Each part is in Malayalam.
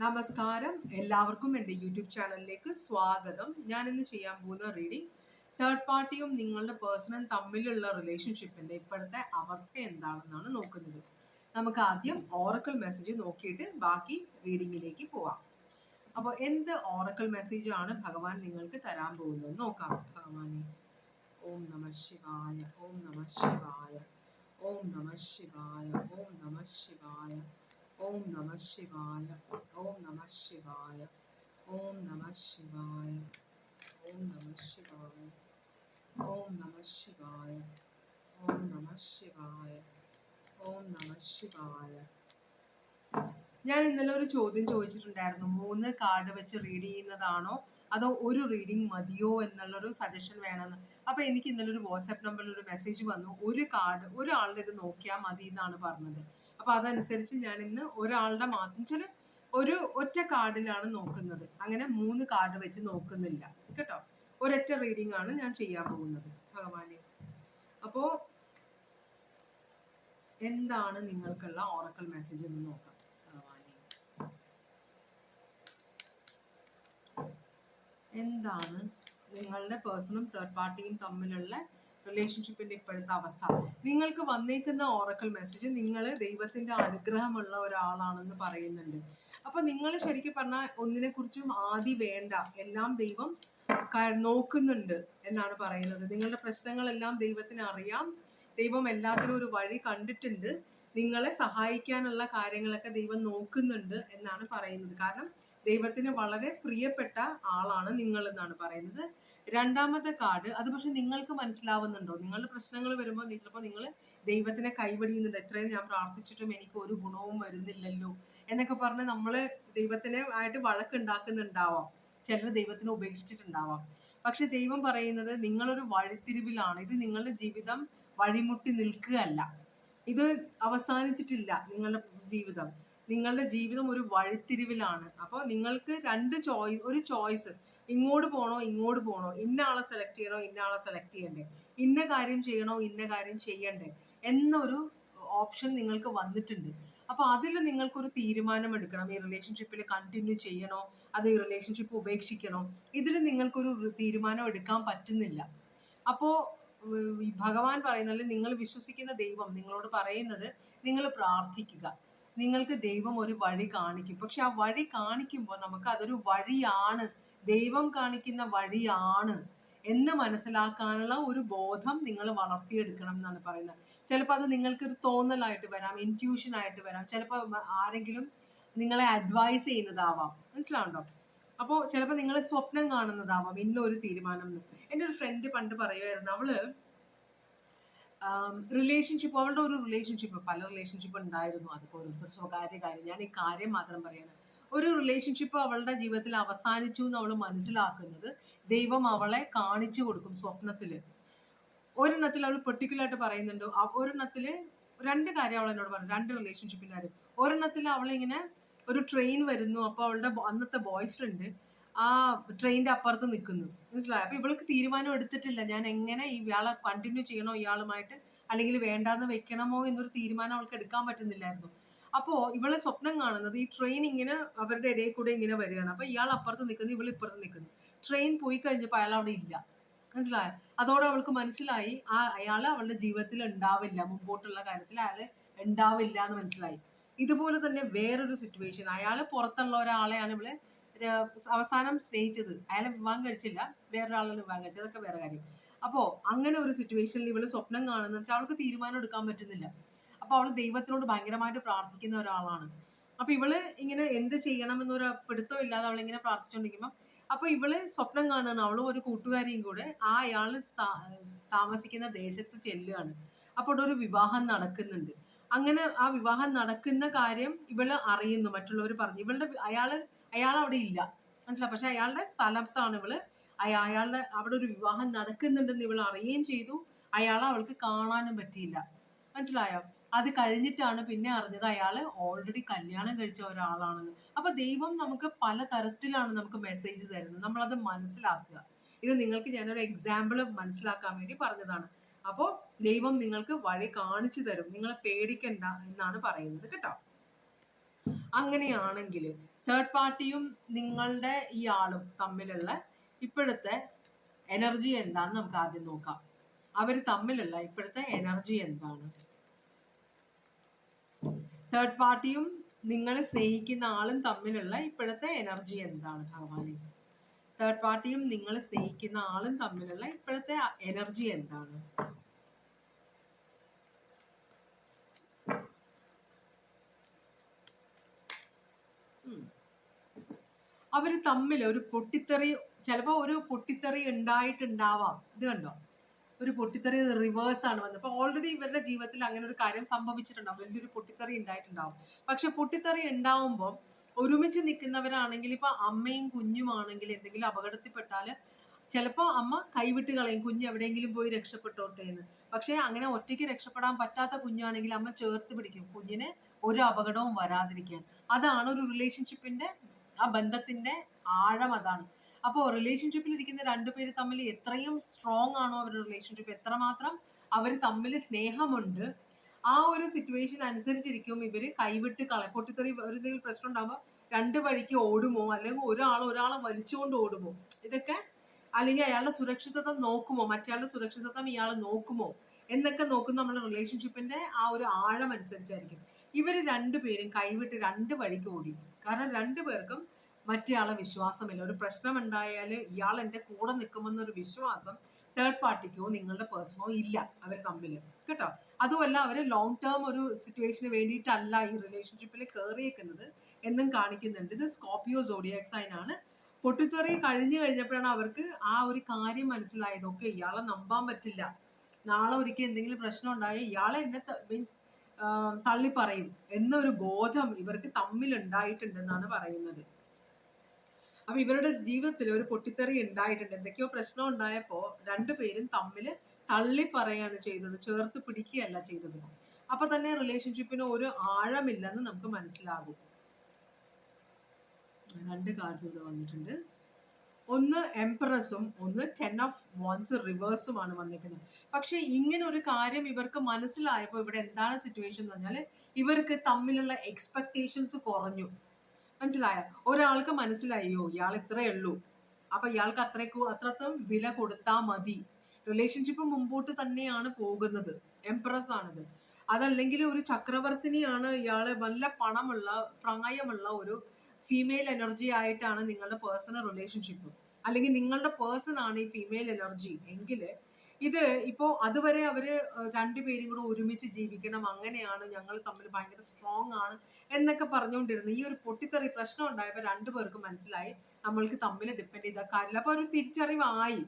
നമസ്കാരം. എല്ലാവർക്കും എന്റെ യൂട്യൂബ് ചാനലിലേക്ക് സ്വാഗതം. ഞാൻ ഇന്ന് ചെയ്യാൻ പോകുന്ന റീഡിംഗ് തേർഡ് പാർട്ടിയും നിങ്ങളുടെ പേഴ്സണും തമ്മിലുള്ള റിലേഷൻഷിപ്പിന്റെ ഇപ്പോഴത്തെ അവസ്ഥ എന്താണെന്നാണ് നോക്കുന്നത്. നമുക്ക് ആദ്യം ഓറക്കൽ മെസ്സേജ് നോക്കിയിട്ട് ബാക്കി റീഡിങ്ങിലേക്ക് പോവാം. അപ്പോൾ എന്ത് ഓറക്കൽ മെസ്സേജ് ആണ് ഭഗവാൻ നിങ്ങൾക്ക് തരാൻ പോകുന്നത്? നോക്കാം ഭഗവാനെ. ഓം നമ ശിവായ ഓം നമ ശിവായ ഓം നമ ശിവായ ഓം നമ ശിവായ. ഓം നമ ശിവായ ഓം നമ ശിവായ ഓം നമ ശിവായ ഓം നമ ശിവായ ഓം നമ ശിവായ ഓം നമ ശിവായ ഓം നമ ശിവായ ഞാൻ ഇന്നലെ ഒരു ചോദ്യം ചോദിച്ചിട്ടുണ്ടായിരുന്നു. മൂന്ന് കാർഡ് വെച്ച് റീഡ് ചെയ്യുന്നതാണോ? അതോ ഒരു റീഡിങ് മതിയോ എന്നുള്ളൊരു സജഷൻ വേണമെന്ന്. അപ്പൊ എനിക്ക് ഇന്നലെ ഒരു വാട്സാപ്പ് നമ്പറിൽ ഒരു മെസ്സേജ് വന്നു. ഒരു കാർഡ് ഒരാളുടെ ഇത് നോക്കിയാൽ മതി എന്നാണ് പറഞ്ഞത്. അപ്പൊ അതനുസരിച്ച് ഞാൻ ഇന്ന് ഒരാളുടെ മാത്രം ചില ഒരു ഒറ്റ കാർഡിലാണ് നോക്കുന്നത്. അങ്ങനെ മൂന്ന് കാർഡ് വെച്ച് നോക്കുന്നില്ല. കേട്ടോ? ഒരൊറ്റ റീഡിംഗ് ആണ് ഞാൻ ചെയ്യാൻ പോകുന്നത് ഭഗവാനെ. അപ്പോ എന്താണ് നിങ്ങൾക്കുള്ള ഓറക്കൽ മെസ്സേജ് എന്ന് നോക്കാം ഭഗവാനെ. എന്താണ് നിങ്ങളുടെ പേഴ്സണും തേർഡ് പാർട്ടിയും തമ്മിലുള്ള റിലേഷൻഷിപ്പിന്റെ ഇപ്പോഴത്തെ അവസ്ഥ. നിങ്ങൾക്ക് വന്നേക്കുന്ന ഓറക്കൽ മെസ്സേജ് നിങ്ങൾ ദൈവത്തിന്റെ അനുഗ്രഹമുള്ള ഒരാളാണെന്ന് പറയുന്നുണ്ട്. അപ്പൊ നിങ്ങൾ ശരിക്കും പറഞ്ഞാൽ ഒന്നിനെ കുറിച്ചും ആദി വേണ്ട. എല്ലാം ദൈവം നോക്കുന്നുണ്ട് എന്നാണ് പറയുന്നത്. നിങ്ങളുടെ പ്രശ്നങ്ങളെല്ലാം ദൈവത്തിന് അറിയാം. ദൈവം എല്ലാത്തിനും ഒരു വഴി കണ്ടിട്ടുണ്ട്. നിങ്ങളെ സഹായിക്കാനുള്ള കാര്യങ്ങളൊക്കെ ദൈവം നോക്കുന്നുണ്ട് എന്നാണ് പറയുന്നത്. കാരണം ദൈവത്തിന് വളരെ പ്രിയപ്പെട്ട ആളാണ് നിങ്ങൾ എന്നാണ് പറയുന്നത്. രണ്ടാമത്തെ കാർഡ് അത് പക്ഷെ നിങ്ങൾക്ക് മനസ്സിലാവുന്നുണ്ടോ? നിങ്ങളുടെ പ്രശ്നങ്ങൾ വരുമ്പോൾ ചിലപ്പോൾ നിങ്ങൾ ദൈവത്തിനെ കൈവടിയുന്നുണ്ട്. എത്രയും ഞാൻ പ്രാർത്ഥിച്ചിട്ടും എനിക്ക് ഒരു ഗുണവും വരുന്നില്ലല്ലോ എന്നൊക്കെ പറഞ്ഞ് നമ്മൾ ദൈവത്തിനെ ആയിട്ട് വഴക്കുണ്ടാക്കുന്നുണ്ടാവാം. ചിലർ ദൈവത്തിനെ ഉപേക്ഷിച്ചിട്ടുണ്ടാവാം. പക്ഷെ ദൈവം പറയുന്നത് നിങ്ങളൊരു വഴിത്തിരിവിലാണ്. ഇത് നിങ്ങളുടെ ജീവിതം വഴിമുട്ടി നിൽക്കുകയല്ല. ഇത് അവസാനിച്ചിട്ടില്ല നിങ്ങളുടെ ജീവിതം. നിങ്ങളുടെ ജീവിതം ഒരു വഴിത്തിരിവിലാണ്. അപ്പോൾ നിങ്ങൾക്ക് രണ്ട് ചോയ്സ് ഒരു ചോയ്സ് ഇങ്ങോട്ട് പോണോ ഇങ്ങോട്ട് പോണോ? ഇന്ന ആളെ സെലക്ട് ചെയ്യണോ ഇന്ന ആളെ സെലക്ട് ചെയ്യണ്ടേ? ഇന്ന കാര്യം ചെയ്യണോ ഇന്ന കാര്യം ചെയ്യണ്ടേ? എന്നൊരു ഓപ്ഷൻ നിങ്ങൾക്ക് വന്നിട്ടുണ്ട്. അപ്പൊ അതിൽ നിങ്ങൾക്കൊരു തീരുമാനം എടുക്കണം ഈ റിലേഷൻഷിപ്പിൽ കണ്ടിന്യൂ ചെയ്യണോ അത് ഈ റിലേഷൻഷിപ്പ് ഉപേക്ഷിക്കണോ? ഇതിൽ നിങ്ങൾക്കൊരു തീരുമാനം എടുക്കാൻ പറ്റുന്നില്ല. അപ്പോ ഉം, ഈ ഭഗവാൻ പറയുന്നത് നിങ്ങൾ വിശ്വസിക്കുന്ന ദൈവം നിങ്ങളോട് പറയുന്നത് നിങ്ങൾ പ്രാർത്ഥിക്കുക. നിങ്ങൾക്ക് ദൈവം ഒരു വഴി കാണിക്കും. പക്ഷെ ആ വഴി കാണിക്കുമ്പോൾ നമുക്ക് അതൊരു വഴിയാണ് ദൈവം കാണിക്കുന്ന വഴിയാണ് എന്ന് മനസ്സിലാക്കാനുള്ള ഒരു ബോധം നിങ്ങൾ വളർത്തിയെടുക്കണം എന്നാണ് പറയുന്നത്. ചിലപ്പോൾ അത് നിങ്ങൾക്ക് ഒരു തോന്നലായിട്ട് വരാം ഇന്റ്യൂഷൻ ആയിട്ട് വരാം. ചിലപ്പോൾ ആരെങ്കിലും നിങ്ങളെ അഡ്വൈസ് ചെയ്യുന്നതാവാം. മനസ്സിലാവുണ്ടോ? അപ്പോൾ ചിലപ്പോൾ നിങ്ങൾ സ്വപ്നം കാണുന്നതാവാം ഇന്ന ഒരു തീരുമാനം എന്ന്. എന്റെ ഒരു ഫ്രണ്ട് പണ്ട് പറയുമായിരുന്നു അവൾ റിലേഷൻഷിപ്പ് അവളുടെ ഒരു റിലേഷൻഷിപ്പ് പല റിലേഷൻഷിപ്പ് ഉണ്ടായിരുന്നു. അതിപ്പോൾ ഓരോരുത്തർ സ്വകാര്യ കാര്യം. ഞാൻ ഈ കാര്യം മാത്രം പറയാണ്. ഒരു റിലേഷൻഷിപ്പ് അവളുടെ ജീവിതത്തിൽ അവസാനിച്ചു എന്ന് അവൾ മനസ്സിലാക്കുന്നത് ദൈവം അവളെ കാണിച്ചു കൊടുക്കും സ്വപ്നത്തിൽ ഒരെണ്ണത്തിൽ അവൾ പെർട്ടിക്കുലറായിട്ട് പറയുന്നുണ്ട്. ആ ഒരെണ്ണത്തിൽ രണ്ട് കാര്യം അവൾ എന്നോട് പറഞ്ഞു. രണ്ട് റിലേഷൻഷിപ്പിന്റെ കാര്യം. ഒരെണ്ണത്തിൽ അവളിങ്ങനെ ഒരു ട്രെയിൻ വരുന്നു. അപ്പൊ അവളുടെ അന്നത്തെ ബോയ് ഫ്രണ്ട് ആ ട്രെയിനിന്റെ അപ്പുറത്ത് നിൽക്കുന്നു മനസ്സിലായി? അപ്പൊ ഇവൾക്ക് തീരുമാനം എടുത്തിട്ടില്ല. ഞാൻ എങ്ങനെ ഇയാളെ കണ്ടിന്യൂ ചെയ്യണോ ഇയാളുമായിട്ട്? അല്ലെങ്കിൽ വേണ്ടാന്ന് വെക്കണമോ എന്നൊരു തീരുമാനം അവൾക്ക് എടുക്കാൻ പറ്റുന്നില്ലായിരുന്നു. അപ്പോ ഇവളെ സ്വപ്നം കാണുന്നത് ഈ ട്രെയിൻ ഇങ്ങനെ അവരുടെ ഇടയിൽ കൂടെ ഇങ്ങനെ വരികയാണ്. അപ്പൊ ഇയാൾ അപ്പുറത്ത് നിൽക്കുന്നു ഇവൾ ഇപ്പുറത്ത് നിൽക്കുന്നു ട്രെയിൻ പോയി കഴിഞ്ഞപ്പോൾ അയാൾ അവിടെ ഇല്ല. മനസ്സിലായോ? അതോടെ അവൾക്ക് മനസ്സിലായി ആ അയാൾ അവളുടെ ജീവിതത്തിൽ ഉണ്ടാവില്ല മുമ്പോട്ടുള്ള കാര്യത്തിൽ അയാൾ ഉണ്ടാവില്ല എന്ന് മനസ്സിലായി. ഇതുപോലെ തന്നെ വേറൊരു സിറ്റുവേഷൻ അയാൾ പുറത്തുള്ള ഒരാളെയാണ് ഇവൾ അവസാനം സ്നേഹിച്ചത്. അയാളെ വിവാഹം കഴിച്ചില്ല വേറൊരാളെ വിവാഹം കഴിച്ചത്. അതൊക്കെ വേറെ കാര്യം. അപ്പോ അങ്ങനെ ഒരു സിറ്റുവേഷനിൽ ഇവൾ സ്വപ്നം കാണുന്ന വെച്ചാൽ അവൾക്ക് തീരുമാനം എടുക്കാൻ പറ്റുന്നില്ല. അപ്പൊ അവൾ ദൈവത്തിനോട് ഭയങ്കരമായിട്ട് പ്രാർത്ഥിക്കുന്ന ഒരാളാണ്. അപ്പൊ ഇവൾ ഇങ്ങനെ എന്ത് ചെയ്യണം എന്നൊരു പിടുത്തം ഇല്ലാതെ അവൾ ഇങ്ങനെ പ്രാർത്ഥിച്ചുകൊണ്ടിരിക്കുമ്പോൾ അപ്പൊ ഇവൾ സ്വപ്നം കാണുകയാണ് അവളും ഒരു കൂട്ടുകാരിയും കൂടെ ആ അയാൾ താമസിക്കുന്ന ദേശത്ത് ചെല്ലുകയാണ്. അപ്പോൾ അവിടെ ഒരു വിവാഹം നടക്കുന്നുണ്ട്. അങ്ങനെ ആ വിവാഹം നടക്കുന്ന കാര്യം ഇവൾ അറിയുന്നു. മറ്റുള്ളവർ പറഞ്ഞു. ഇവളുടെ അയാൾ അയാൾ അവിടെ ഇല്ല. മനസ്സിലായി? പക്ഷെ അയാളുടെ സ്ഥലത്താണ് ഇവൾ. അയ- അയാളുടെ അവിടെ ഒരു വിവാഹം നടക്കുന്നുണ്ടെന്ന് ഇവൾ അറിയുകയും ചെയ്തു. അയാളെ അവൾക്ക് കാണാനും പറ്റിയില്ല. മനസ്സിലായോ? അത് കഴിഞ്ഞിട്ടാണ് പിന്നെ അറിഞ്ഞത് അയാൾ ഓൾറെഡി കല്യാണം കഴിച്ച ഒരാളാണെന്ന് അപ്പൊ ദൈവം നമുക്ക് പല തരത്തിലാണ് നമുക്ക് മെസ്സേജ് തരുന്നത്. നമ്മളത് മനസ്സിലാക്കുക. ഇത് നിങ്ങൾക്ക് ഞാനൊരു എക്സാമ്പിൾ മനസ്സിലാക്കാൻ വേണ്ടി പറഞ്ഞതാണ്. അപ്പോൾ ദൈവം നിങ്ങൾക്ക് വഴി കാണിച്ചു തരും. നിങ്ങൾ പേടിക്കണ്ട എന്നാണ് പറയുന്നത് കേട്ടോ. അങ്ങനെയാണെങ്കിൽ തേർഡ് പാർട്ടിയും നിങ്ങളുടെ ഈ ആളും തമ്മിലുള്ള ഇപ്പോഴത്തെ എനർജി എന്താണെന്ന് നമുക്ക് ആദ്യം നോക്കാം. അവർ തമ്മിലുള്ള ഇപ്പോഴത്തെ എനർജി എന്താണ്? തേർഡ് പാർട്ടിയും നിങ്ങളെ സ്നേഹിക്കുന്ന ആളും തമ്മിലുള്ള ഇപ്പോഴത്തെ എനർജി എന്താണ് ഭഗവാനെ? തേർഡ് പാർട്ടിയും നിങ്ങളെ സ്നേഹിക്കുന്ന ആളും തമ്മിലുള്ള ഇപ്പോഴത്തെ എനർജി എന്താണ്? ഉം. അവർ തമ്മിൽ ഒരു പൊട്ടിത്തെറി ചിലപ്പോ ഒരു പൊട്ടിത്തെറി ഉണ്ടായിട്ടുണ്ടാവാം. ഇത് കണ്ടോ? ഒരു പൊട്ടിത്തെറി റിവേഴ്സ് ആണ് വന്നത്. അപ്പൊ ഓൾറെഡി ഇവരുടെ ജീവിതത്തിൽ അങ്ങനെ ഒരു കാര്യം സംഭവിച്ചിട്ടുണ്ടാവും. വലിയൊരു പൊട്ടിത്തെറി ഉണ്ടായിട്ടുണ്ടാവും. പക്ഷെ പൊട്ടിത്തെറി ഉണ്ടാവുമ്പോൾ ഒരുമിച്ച് നിൽക്കുന്നവരാണെങ്കിൽ ഇപ്പൊ അമ്മയും കുഞ്ഞും ആണെങ്കിൽ എന്തെങ്കിലും അപകടത്തിൽപ്പെട്ടാൽ ചിലപ്പോ അമ്മ കൈവിട്ട് കളയും. കുഞ്ഞ് എവിടെയെങ്കിലും പോയി രക്ഷപ്പെട്ടോട്ടെ എന്ന്. പക്ഷെ അങ്ങനെ ഒറ്റയ്ക്ക് രക്ഷപ്പെടാൻ പറ്റാത്ത കുഞ്ഞാണെങ്കിൽ അമ്മ ചേർത്ത് പിടിക്കും. കുഞ്ഞിന് ഒരു അപകടവും വരാതിരിക്കാൻ. അതാണ് ഒരു റിലേഷൻഷിപ്പിന്റെ ആ ബന്ധത്തിന്റെ ആഴം അതാണ്. അപ്പോൾ റിലേഷൻഷിപ്പിൽ ഇരിക്കുന്ന രണ്ടുപേര് തമ്മിൽ എത്രയും സ്ട്രോങ് ആണോ അവരുടെ റിലേഷൻഷിപ്പ് എത്രമാത്രം അവർ തമ്മിൽ സ്നേഹമുണ്ട് ആ ഒരു സിറ്റുവേഷൻ അനുസരിച്ചിരിക്കും ഇവർ കൈവിട്ട് കള പൊട്ടിത്തെറി ഒരു എന്തെങ്കിലും പ്രശ്നം ഉണ്ടാകുമ്പോൾ രണ്ട് വഴിക്ക് ഓടുമോ? അല്ലെങ്കിൽ ഒരാൾ ഒരാളെ വലിച്ചുകൊണ്ട് ഓടുമോ? ഇതൊക്കെ അല്ലെങ്കിൽ അയാളുടെ സുരക്ഷിതത്വം നോക്കുമോ? മറ്റയാളുടെ സുരക്ഷിതത്വം ഇയാൾ നോക്കുമോ? എന്നൊക്കെ നോക്കുന്ന നമ്മുടെ റിലേഷൻഷിപ്പിന്റെ ആ ഒരു ആഴം അനുസരിച്ചായിരിക്കും. ഇവർ രണ്ടുപേരും കൈവിട്ട് രണ്ട് വഴിക്ക് ഓടി. കാരണം രണ്ടുപേർക്കും മറ്റേയാളെ വിശ്വാസമില്ല. ഒരു പ്രശ്നം ഉണ്ടായാൽ ഇയാൾ എന്റെ കൂടെ നിൽക്കുമെന്നൊരു വിശ്വാസം തേർഡ് പാർട്ടിക്കോ നിങ്ങളുടെ പേഴ്സണോ ഇല്ല അവർ തമ്മിൽ കേട്ടോ? അതുമല്ല അവർ ലോങ് ടേം ഒരു സിറ്റുവേഷന് വേണ്ടിയിട്ടല്ല ഈ റിലേഷൻഷിപ്പിൽ കയറിയേക്കുന്നത് എന്നും കാണിക്കുന്നുണ്ട്. ഇത് സ്കോപ്പിയോ സോഡിയാക് സൈൻ ആണ്. പൊട്ടിത്തെറി കഴിഞ്ഞു കഴിഞ്ഞപ്പോഴാണ് അവർക്ക് ആ ഒരു കാര്യം മനസ്സിലായത്. ഓക്കെ ഇയാളെ നമ്പാൻ പറ്റില്ല. നാളെ ഒരിക്കൽ എന്തെങ്കിലും പ്രശ്നം ഉണ്ടായി ഇയാളെ എന്നെ മീൻസ് തള്ളി പറയും എന്നൊരു ബോധം ഇവർക്ക് തമ്മിൽ ഉണ്ടായിട്ടുണ്ടെന്നാണ് പറയുന്നത്. അപ്പൊ ഇവരുടെ ജീവിതത്തിൽ ഒരു പൊട്ടിത്തെറി ഉണ്ടായിട്ടുണ്ട്. എന്തൊക്കെയോ പ്രശ്നം ഉണ്ടായപ്പോ രണ്ടുപേരും തമ്മിൽ തള്ളി പറയാണ് ചെയ്തത്. ചേർത്ത് പിടിക്കുകയല്ല ചെയ്തത്. അപ്പൊ തന്നെ റിലേഷൻഷിപ്പിന് ഒരു ആഴമില്ലെന്ന് നമുക്ക് മനസ്സിലാകും. രണ്ട് കാർഡ്സ് ഇവിടെ വന്നിട്ടുണ്ട്. ഒന്ന് എംപ്രസും ഒന്ന് ടെൻ ഓഫ് വോൺസ് റിവേഴ്സുമാണ് വന്നിരിക്കുന്നത്. പക്ഷെ ഇങ്ങനെ ഒരു കാര്യം ഇവർക്ക് മനസ്സിലായപ്പോൾ ഇവിടെ എന്താണ് സിറ്റുവേഷൻ എന്ന് പറഞ്ഞാൽ ഇവർക്ക് തമ്മിലുള്ള എക്സ്പെക്ടേഷൻസ് കുറഞ്ഞു. മനസ്സിലായ? ഒരാൾക്ക് മനസ്സിലായോ? ഇയാൾ ഇത്രയേ ഉള്ളൂ. അപ്പൊ ഇയാൾക്ക് അത്രയ്ക്കു അത്രത്തോളം വില കൊടുത്താ മതി. റിലേഷൻഷിപ്പ് മുമ്പോട്ട് തന്നെയാണ് പോകുന്നത്. എംപ്രസ് ആണിത്. അതല്ലെങ്കിൽ ഒരു ചക്രവർത്തിനിയാണ് ഇയാൾ നല്ല പണമുള്ള പ്രായമുള്ള ഒരു ഫീമെയിൽ എനർജി ആയിട്ടാണ് നിങ്ങളുടെ പേഴ്സണൽ റിലേഷൻഷിപ്പ് അല്ലെങ്കിൽ നിങ്ങളുടെ പേഴ്സൺ ആണ് ഈ ഫീമെയിൽ എനർജി എങ്കിൽ ഇത് ഇപ്പോ അതുവരെ അവർ രണ്ടുപേരും കൂടെ ഒരുമിച്ച് ജീവിക്കണം അങ്ങനെയാണ് ഞങ്ങൾ തമ്മിൽ ഭയങ്കര സ്ട്രോങ് ആണ് എന്നൊക്കെ പറഞ്ഞുകൊണ്ടിരുന്നു ഈ ഒരു പൊട്ടിത്തെറി പ്രശ്നം ഉണ്ടായപ്പോൾ രണ്ടുപേർക്കും മനസ്സിലായി. നമ്മൾക്ക് തമ്മിൽ ഡിപ്പെൻഡ് ചെയ്ത കാര്യമില്ല. അപ്പൊ ഒരു തിരിച്ചറിവായി.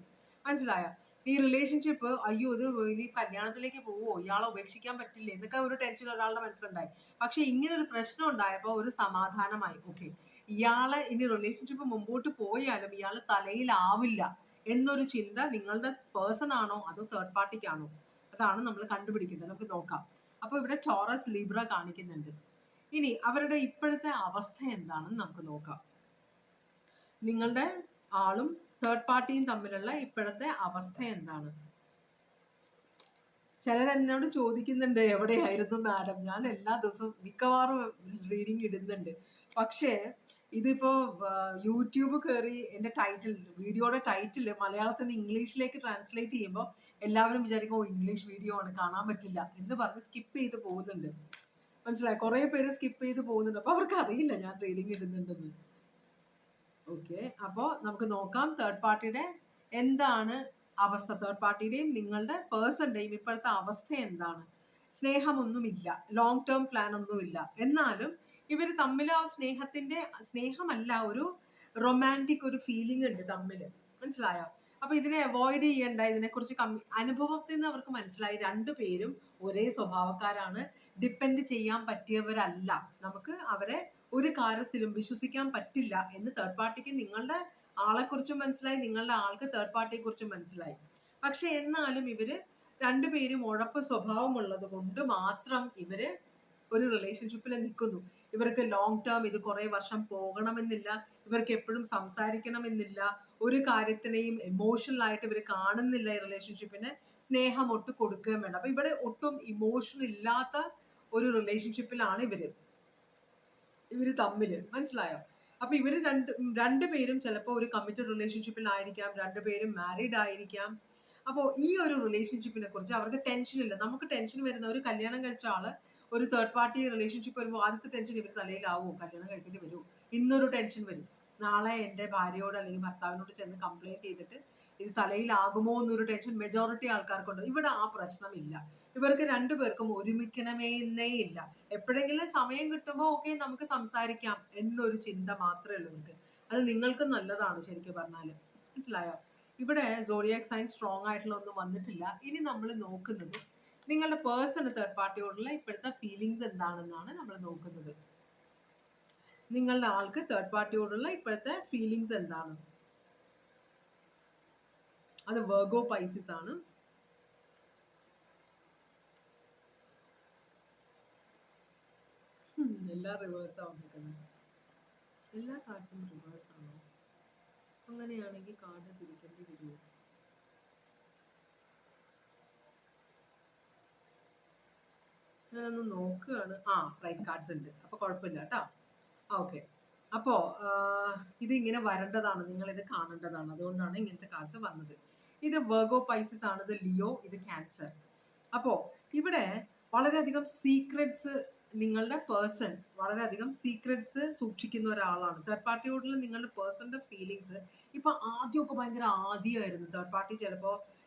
മനസ്സിലായ? ഈ റിലേഷൻഷിപ്പ് അയ്യോ ഇത് ഇനി കല്യാണത്തിലേക്ക് പോവോ? ഇയാളെ ഉപേക്ഷിക്കാൻ പറ്റില്ലേ? എന്നൊക്കെ ഒരു ടെൻഷൻ ഒരാളുടെ മനസ്സിലുണ്ടായി. പക്ഷെ ഇങ്ങനെ ഒരു പ്രശ്നം ഉണ്ടായപ്പോൾ ഒരു സമാധാനമായി. ഓക്കെ ഇയാളെ ഇനി റിലേഷൻഷിപ്പ് മുമ്പോട്ട് പോയാലും ഇയാൾ തലയിലാവില്ല. എന്നൊരു ചിന്ത നിങ്ങളുടെ പേഴ്സൺ ആണോ? അതോ തേർഡ് പാർട്ടിക്കാണോ അതാണ് നമ്മൾ കണ്ടുപിടിക്കേണ്ടത്. നമുക്ക് നോക്കാം. അപ്പൊ ഇവിടെ ടോറസ് ലിബ്ര കാണിക്കുന്നുണ്ട്. ഇനി അവരുടെ ഇപ്പോഴത്തെ അവസ്ഥ എന്താണെന്ന് നമുക്ക് നോക്കാം. നിങ്ങളുടെ ആളും തേർഡ് പാർട്ടിയും തമ്മിലുള്ള ഇപ്പോഴത്തെ അവസ്ഥ എന്താണ്? ചിലർ ചോദിക്കുന്നുണ്ട് എവിടെയായിരുന്നു മാഡം ഞാൻ എല്ലാ ദിവസവും മിക്കവാറും റീഡിങ് ഇടുന്നുണ്ട്. പക്ഷേ ഇതിപ്പോ യൂട്യൂബ് കയറി എന്റെ ടൈറ്റിൽ വീഡിയോയുടെ ടൈറ്റിൽ മലയാളത്തിൽ നിന്ന് ഇംഗ്ലീഷിലേക്ക് ട്രാൻസ്ലേറ്റ് ചെയ്യുമ്പോൾ എല്ലാവരും വിചാരിക്കും ഓ ഇംഗ്ലീഷ് വീഡിയോ ആണ് കാണാൻ പറ്റില്ല എന്ന് പറഞ്ഞ് സ്കിപ്പ് ചെയ്ത് പോകുന്നുണ്ട്. മനസ്സിലായി? കുറെ പേര് സ്കിപ്പ് ചെയ്ത് പോകുന്നുണ്ട്. അപ്പൊ അവർക്ക് അറിയില്ല ഞാൻ റീഡിങ് ഇടുന്നുണ്ടെന്ന്. ഓക്കെ അപ്പോൾ നമുക്ക് നോക്കാം തേർഡ് പാർട്ടിയുടെ എന്താണ് അവസ്ഥ? തേർഡ് പാർട്ടിയുടെയും നിങ്ങളുടെ പേഴ്സന്റെയും ഇപ്പോഴത്തെ അവസ്ഥ എന്താണ്? സ്നേഹമൊന്നുമില്ല. ലോങ് ടേം പ്ലാൻ ഒന്നുമില്ല. എന്നാലും ഇവർ തമ്മിൽ ആ സ്നേഹത്തിന്റെ സ്നേഹമല്ല ഒരു റൊമാന്റിക് ഒരു ഫീലിംഗ് ഉണ്ട് തമ്മിൽ മനസ്സിലായോ? അപ്പൊ ഇതിനെ അവോയ്ഡ് ചെയ്യണ്ട. ഇതിനെക്കുറിച്ച് കമ്മി അനുഭവത്തിൽ നിന്ന് അവർക്ക് മനസ്സിലായി. രണ്ടുപേരും ഒരേ സ്വഭാവക്കാരാണ്. ഡിപ്പെൻഡ് ചെയ്യാൻ പറ്റിയവരല്ല. നമുക്ക് അവരെ ഒരു കാര്യത്തിലും വിശ്വസിക്കാൻ പറ്റില്ല എന്ന് തേർഡ് പാർട്ടിക്ക് നിങ്ങളുടെ ആളെക്കുറിച്ചും മനസ്സിലായി. നിങ്ങളുടെ ആൾക്ക് തേർഡ് പാർട്ടിയെ കുറിച്ചും മനസ്സിലായി. പക്ഷെ എന്നാലും ഇവർ രണ്ടുപേരും ഉഴപ്പ് സ്വഭാവമുള്ളത് കൊണ്ട് മാത്രം ഇവർ ഒരു റിലേഷൻഷിപ്പിൽ നിൽക്കുന്നു ഇവർക്ക് ലോങ് ടേം ഇത് കുറെ വർഷം പോകണമെന്നില്ല ഇവർക്ക് എപ്പോഴും സംസാരിക്കണമെന്നില്ല ഒരു കാര്യത്തിനെയും ഇമോഷണൽ ആയിട്ട് ഇവർ കാണുന്നില്ല ഈ റിലേഷൻഷിപ്പിന് സ്നേഹം ഒട്ട് കൊടുക്കുകയും വേണ്ട അപ്പൊ ഇവിടെ ഒട്ടും ഇമോഷൻ ഇല്ലാത്ത ഒരു റിലേഷൻഷിപ്പിലാണ് ഇവർ. ഇവർ തമ്മിൽ. മനസ്സിലായോ? അപ്പൊ ഇവർ രണ്ട് രണ്ടുപേരും ചിലപ്പോൾ ഒരു കമ്മിറ്റഡ് റിലേഷൻഷിപ്പിലായിരിക്കാം രണ്ടുപേരും മാരീഡ് ആയിരിക്കാം. അപ്പോൾ ഈ ഒരു റിലേഷൻഷിപ്പിനെ കുറിച്ച് അവർക്ക് ടെൻഷൻ ഇല്ല. നമുക്ക് ടെൻഷൻ വരുന്ന ഒരു കല്യാണം കഴിച്ച ആൾ ഒരു തേർഡ് പാർട്ടി റിലേഷൻഷിപ്പ് വരുമ്പോൾ ആദ്യത്തെ ടെൻഷൻ ഇവർ തലയിലാവും കല്യാണം കഴിക്കേണ്ടി വരും ഇന്നൊരു ടെൻഷൻ വരും. നാളെ എന്റെ ഭാര്യയോട് അല്ലെങ്കിൽ ഭർത്താവിനോട് ചെന്ന് കംപ്ലൈന്റ് ചെയ്തിട്ട് ഇത് തലയിലാകുമോ എന്നൊരു ടെൻഷൻ മെജോറിറ്റി ആൾക്കാർക്കുണ്ട്. ഇവിടെ ആ പ്രശ്നമില്ല. ഇവർക്ക് രണ്ടുപേർക്കും ഒരുമിക്കണമേ എന്നേ ഇല്ല. എപ്പോഴെങ്കിലും സമയം കിട്ടുമ്പോൾ ഓക്കെ നമുക്ക് സംസാരിക്കാം എന്നൊരു ചിന്ത മാത്രമേ ഉള്ളൂ ഇവർക്ക്. അത് നിങ്ങൾക്ക് നല്ലതാണ് ശരിക്കും പറഞ്ഞാൽ മനസ്സിലായോ? ഇവിടെ സോഡിയാക് സൈൻ സ്ട്രോങ് ആയിട്ടുള്ള ഒന്നും വന്നിട്ടില്ല. ഇനി നമ്മൾ നോക്കുന്നത് നിങ്ങളുടെ പേഴ്സണൽ തേർഡ് പാർട്ടിയോടുള്ള ഇപ്പോഴത്തെ ഫീലിങ്സ് എന്താണെന്നാണ് നമ്മൾ നോക്കുന്നത്. നിങ്ങളുടെ ആൾക്ക് തേർഡ് പാർട്ടിയോടുള്ള ഇപ്പോഴത്തെ ഫീലിങ്സ് എന്താണ്? അത് വെർഗോ പൈസിസ് ആണ്. എല്ലാം റിവേഴ്സ് ആവുന്നത് എല്ലാ കാർഡും റിവേഴ്സ് ആണോ? അങ്ങനെയാണെങ്കിൽ കാർഡ് തിരിക്കേണ്ടി വരുമോ? ഞാനൊന്ന് നോക്കുകയാണ്. ആ റൈറ്റ് കാർഡ്സ് ഉണ്ട്. അപ്പോൾ കുഴപ്പമില്ല കേട്ടോ. ഓക്കെ അപ്പോൾ ഇത് ഇങ്ങനെ വരേണ്ടതാണ്. നിങ്ങൾ ഇത് കാണേണ്ടതാണ്. അതുകൊണ്ടാണ് ഇങ്ങനത്തെ കാർഡ്സ് വന്നത്. ഇത് വെർഗോ പൈസസ് ആണ്. ഇത് ലിയോ ഇത് ക്യാൻസർ അപ്പോൾ ഇവിടെ വളരെയധികം സീക്രട്സ് നിങ്ങളുടെ പേഴ്സൺ വളരെയധികം സീക്രട്സ് സൂക്ഷിക്കുന്ന ഒരാളാണ്. തേർഡ് പാർട്ടിയോടുള്ള നിങ്ങളുടെ പേഴ്സണിന്റെ ഫീലിങ്സ് ഇപ്പൊ ആദ്യമൊക്കെ ഭയങ്കര ആദ്യമായിരുന്നു തേർഡ് പാർട്ടി ചിലപ്പോ ആം,